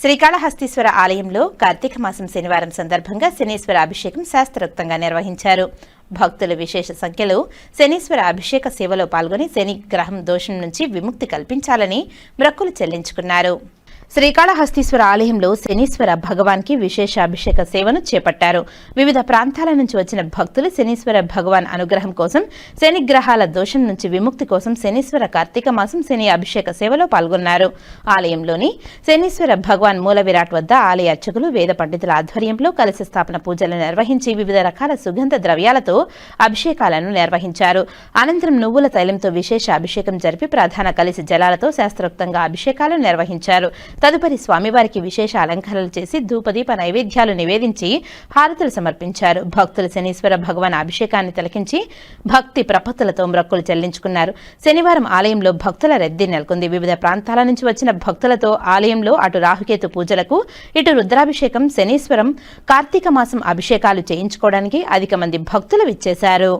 శ్రీకాళహస్తీశ్వర ఆలయంలో కార్తీక మాసం శనివారం సందర్భంగా శనీశ్వర అభిషేకం శాస్త్రోక్తంగా నిర్వహించారు. భక్తులు విశేష సంఖ్యలో శనీశ్వర అభిషేక సేవలో పాల్గొని శని గ్రహం దోషం నుంచి విముక్తి కల్పించాలని మొక్కులు చెల్లించుకున్నారు. శ్రీకాళహస్తీశ్వర ఆలయంలో శనీశ్వర భగవాన్కి విశేష అభిషేక సేవను చేపట్టారు. వివిధ ప్రాంతాల నుంచి వచ్చిన భక్తులు శనీశ్వర భగవాన్ అనుగ్రహం కోసం శనిగ్రహాల దోషం నుంచి విముక్తి కోసం శనీశ్వర కార్తీక మాసం శని అభిషేక సేవలో పాల్గొన్నారు. ఆలయంలోని శనీశ్వర భగవాన్ మూల విరాట్ వద్ద ఆలయ అర్చకులు వేద పండితుల ఆధ్వర్యంలో కలిసి స్థాపన పూజలు నిర్వహించి వివిధ రకాల సుగంధ ద్రవ్యాలతో అభిషేకాలను నిర్వహించారు. అనంతరం నువ్వుల తైలంతో విశేష అభిషేకం జరిపి ప్రధాన కలిసి జలాలతో శాస్త్రోక్తంగా అభిషేకాలు నిర్వహించారు. తదుపరి స్వామివారికి విశేష అలంకరణలు చేసి ధూపదీప నైవేద్యాలు నివేదించి హారతులు సమర్పించారు. భక్తులు శనీశ్వర భగవాన్ అభిషేకాన్ని తిలకించి భక్తి ప్రపత్తులతో మ్రక్కులు చెల్లించుకున్నారు. శనివారం ఆలయంలో భక్తుల రద్దీ నెలకొంది. వివిధ ప్రాంతాల నుంచి వచ్చిన భక్తులతో ఆలయంలో అటు రాహుకేతు పూజలకు ఇటు రుద్రాభిషేకం శనీశ్వరం కార్తీక మాసం అభిషేకాలు చేయించుకోవడానికి అధిక మంది భక్తులు విచ్చేశారు.